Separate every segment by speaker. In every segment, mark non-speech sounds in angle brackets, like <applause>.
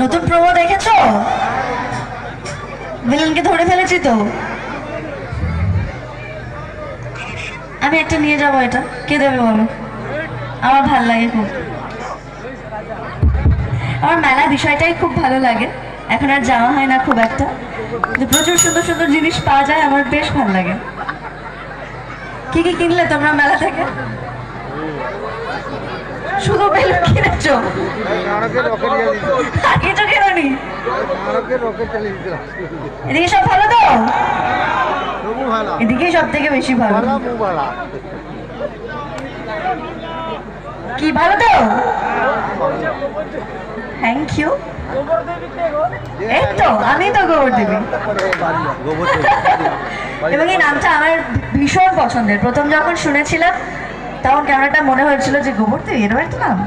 Speaker 1: নতুন প্রমো দেখেছ? ভিলেনকে ধরে ফেলেছি তো। আমি একটা নিয়ে যাব এটা। কে দেবে বলো? আমার ভালো লাগে খুব। আমার মেলা বিষয়টাই খুব ভালো লাগে। এখন আর যাওয়া হয় না খুব একটা। প্রচুর সুন্দর সুন্দর জিনিস পাওয়া যায়, আমার বেশ ভালো লাগে। কি কি কিনলে তোমরা মেলা থেকে? এদিকে সব ভালো তো? এদিকেই সব থেকে বেশি ভালো। কি ভালো তো? থ্যাংক ইউ এই তো আমি তো গোবর দেবী। এবং এই নামটা আমার ভীষণ পছন্দের। প্রথম যখন শুনেছিলাম তখন কেমন একটা মনে হয়েছিল যে গোবর দেবী এরকম একটা নাম।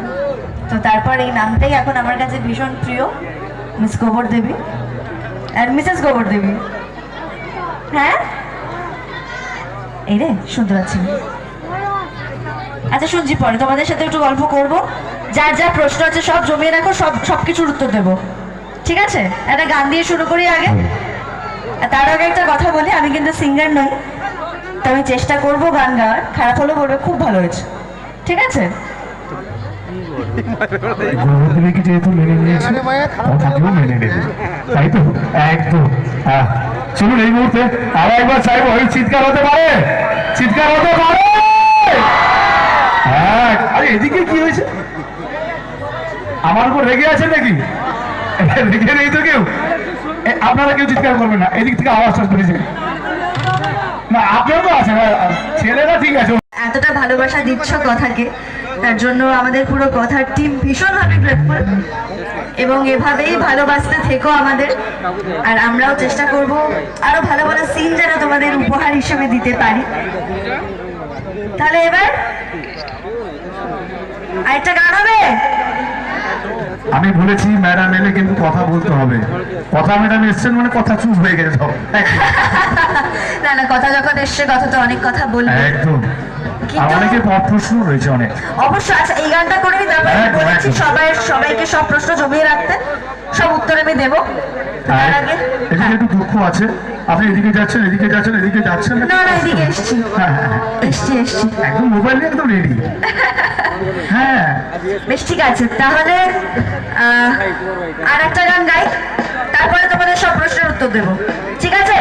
Speaker 1: তো তারপর এই নামটাই এখন আমার কাছে ভীষণ প্রিয়। মিস গোবর দেবী আর মিসেস গোবর দেবী হ্যাঁ? এই রে শুনতে পাচ্ছি। আচ্ছা শুনছি পরে তোমাদের সাথে একটু গল্প করব। যার যা প্রশ্ন আছে সব জমিয়ে রাখো সব সব কিছুর উত্তর দেবো। ঠিক আছে? একটা গান দিয়ে শুরু করি আগে। আর তার আগে একটা কথা বলি আমি কিন্তু সিঙ্গার নই। তো আমি চেষ্টা করব গান গাওয়ার। খারাপ হলেও বলবে খুব ভালো হয়েছে। ঠিক আছে?
Speaker 2: যেহেতু মেনে নিয়েছে মেনে নেবে তাই তো একদম হ্যাঁ চলুন এই মুহূর্তে আরও একবার চাইব চিৎকার হতে পারে চিৎকার হতে পারে হ্যাঁ এদিকে কি হয়েছে আমার উপর রেগে আছে নাকি রেগে নেই তো কেউ আপনারা কেউ চিৎকার করবেন না এদিক থেকে আওয়াজটা করেছে না আপনারা তো হ্যাঁ, ছেলেরা ঠিক আছে
Speaker 1: এতটা ভালোবাসা দিচ্ছ কথাকে। তার জন্য আমাদের পুরো কথার টিম ভীষণভাবে গ্রেটফুল এবং এভাবেই ভালোবাসতে থেকো আমাদের। আর আমরাও চেষ্টা করব আরও ভালো ভালো সিন যেন তোমাদের উপহার হিসেবে দিতে পারি। তাহলে এবার আরেকটা গান হবে?
Speaker 2: আমি বলেছি ম্যাডাম এলে কিন্তু কথা বলতে হবে। কথা ম্যাডাম এসছেন মানে কথা চুপ হয়ে গেছে <laughs>
Speaker 1: না না কথা যখন এসছে কথা তো অনেক কথা বলব।
Speaker 2: একদম। অনেকে প্রশ্ন রয়েছে অনেক।
Speaker 1: অবশ্যই আচ্ছা এই গানটা করে তারপরে আমি বলেছি সবাই সবাইকে সব প্রশ্ন জমিয়ে রাখতে। সব উত্তর আমি দেবো। আগে
Speaker 2: এদিকে
Speaker 1: হ্যাঁ।
Speaker 2: একটু দুঃখ আছে। আপনি এদিকে যাচ্ছেন এদিকে যাচ্ছেন এদিকে যাচ্ছেন?
Speaker 1: না না এদিকে এসছি।
Speaker 2: হ্যাঁ, হ্যাঁ, হ্যাঁ।
Speaker 1: এসছি এসছি।
Speaker 2: একদম মোবাইল নিয়ে একদম রেডি <laughs> হ্যাঁ।
Speaker 1: বেশ ঠিক আছে। তাহলে আর একটা গান গাই। তারপরে তোমাদের সব প্রশ্নের উত্তর দেবো। ঠিক আছে?